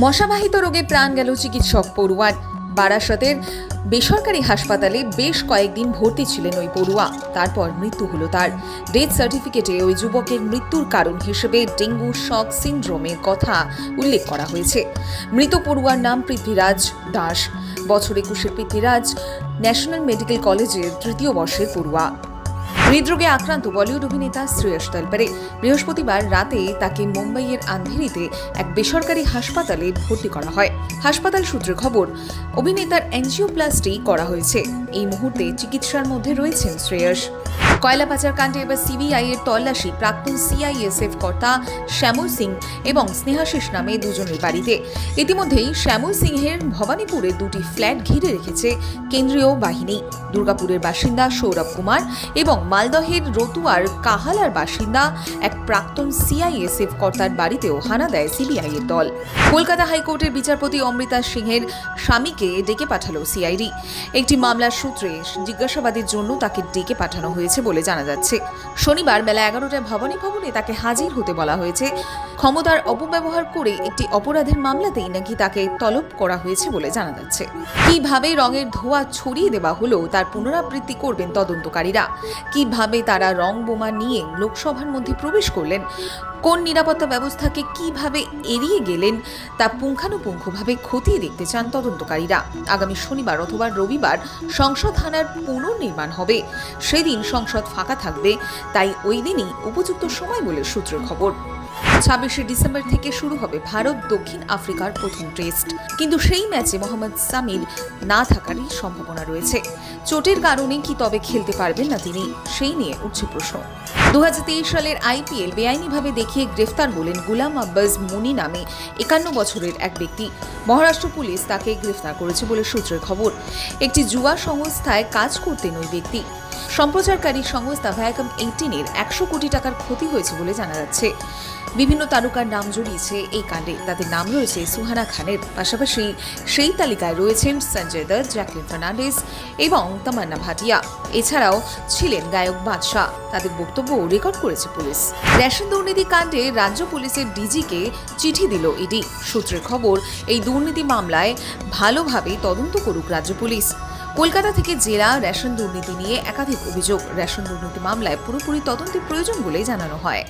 মশাবাহিত রোগে প্রাণ গেল চিকিৎসক পড়ুয়ার। বারাসতের বেসরকারি হাসপাতালে বেশ কয়েকদিন ভর্তি ছিলেন ওই পড়ুয়া। তারপর মৃত্যু হলো তার। ডেথ সার্টিফিকেটে ওই যুবকের মৃত্যুর কারণ হিসেবে ডেঙ্গু শক সিন্ড্রোমের কথা উল্লেখ করা হয়েছে। মৃত পড়ুয়ার নাম পৃথ্বীরাজ দাস। বছর একুশে পৃথ্বীরাজ ন্যাশনাল মেডিকেল কলেজের তৃতীয় বর্ষের পড়ুয়া। হৃদরোগে আক্রান্ত বলিউড অভিনেতা শ্রেয়স তলপারে। বৃহস্পতিবার রাতে তাকে মুম্বাইয়ের আন্ধেরিতে এক বেসরকারি হাসপাতালে ভর্তি করা হয়। হাসপাতাল সূত্রে খবর, অভিনেতার অ্যাঞ্জিওপ্লাস্টি করা হয়েছে। এই মুহূর্তে চিকিৎসার মধ্যে রয়েছেন শ্রেয়স। কয়লা পাচার কাণ্ডে এবার সিবিআই এর তল্লাশি। প্রাক্তন সিআইএসএফ কর্তা শ্যামল সিং এবং স্নেহাশিস নামে দুজনের বাড়িতে। ইতিমধ্যেই শ্যামল সিংহের ভবানীপুরে দুটি ফ্ল্যাট ঘিরে রেখেছে কেন্দ্রীয় বাহিনী। দুর্গাপুরের বাসিন্দা সৌরভ কুমার এবং মালদহের রতুয়ার কাহালার বাসিন্দা এক প্রাক্তন সিআইএসএফ কর্তার বাড়িতেও হানা দেয় সিবিআই এর দল। কলকাতা হাইকোর্টের বিচারপতি অমৃতা সিংহের স্বামীকে ডেকে পাঠালো সিআইডি। একটি মামলার সূত্রে জিজ্ঞাসাবাদের জন্য তাকে ডেকে পাঠানো হয়েছে বলে জানা যাচ্ছে। শনিবার বেলা এগারোটায় ভবানী ভবনে তাকে হাজির হতে বলা হয়েছে। ক্ষমতার অপব্যবহার করে একটি অপরাধের মামলাতেই নাকি তাকে তলব করা হয়েছে বলে জানা যাচ্ছে। কীভাবে রঙের ধোয়া ছড়িয়ে দেওয়া হলো, তার পুনরাবৃত্তি করবেন তদন্তকারীরা। কীভাবে তারা রং বোমা নিয়ে লোকসভার মধ্যে প্রবেশ করলেন কোন নিরাপত্তা ব্যবস্থাকে কীভাবে এড়িয়ে গেলেন তা পুঙ্খানুপুঙ্খভাবে খতিয়ে দেখতে চান তদন্তকারীরা। আগামী শনিবার অথবা রবিবার সংসদ হানার পুনর্নির্মাণ হবে। সেদিন সংসদ ফাঁকা থাকবে, তাই ওই দিনই উপযুক্ত সময় বলে সূত্রের খবর। ছাব্বিশে ডিসেম্বর থেকে শুরু হবে ভারত দক্ষিণ আফ্রিকার প্রথম টেস্ট। কিন্তু সেই ম্যাচে মোহাম্মদ সামির না থাকারই সম্ভাবনা রয়েছে। চোটের কারণে কি তবে খেলতে পারবেন না তিনি, সেই নিয়ে উঠছে প্রশ্ন। দু সালের আইপিএল বেআইনিভাবে দেখিয়ে গ্রেফতার হলেন গুলাম আব্বাস মুনি নামে একান্ন বছরের এক ব্যক্তি। মহারাষ্ট্র পুলিশ তাকে গ্রেফতার করেছে বলে সূত্রের খবর। একটি জুয়া সংস্থায় কাজ করতেন ওই ব্যক্তি। সম্প্রচারকারী সংস্থা ভ্যাকাম এইটিনের একশো কোটি টাকার ক্ষতি হয়েছে বলে জানা যাচ্ছে। বিভিন্ন তারকার নাম জড়িয়েছে এই কাণ্ডে। তাদের নাম রয়েছে সুহানা খানের। পাশাপাশি সেই তালিকায় রয়েছেন সঞ্জয় দত্ত জ্যাকলিন ফার্নান্ডেস এবং তামান্না ভাটিয়া। এছাড়াও ছিলেন গায়ক বাদশাহ। তাদের বক্তব্য রেকর্ড করেছে পুলিশ। রেশন দুর্নীতি কাণ্ডে রাজ্য পুলিশের ডিজিকে চিঠি দিল ইডি। সূত্রের খবর, এই দুর্নীতি মামলায় ভালোভাবেই তদন্ত করুক রাজ্য পুলিশ। কলকাতা থেকে জেলা রেশন দুর্নীতি নিয়ে একাধিক অভিযোগ। রেশন দুর্নীতি মামলায় পুরোপুরি তদন্তের প্রয়োজন বলেই জানানো হয়।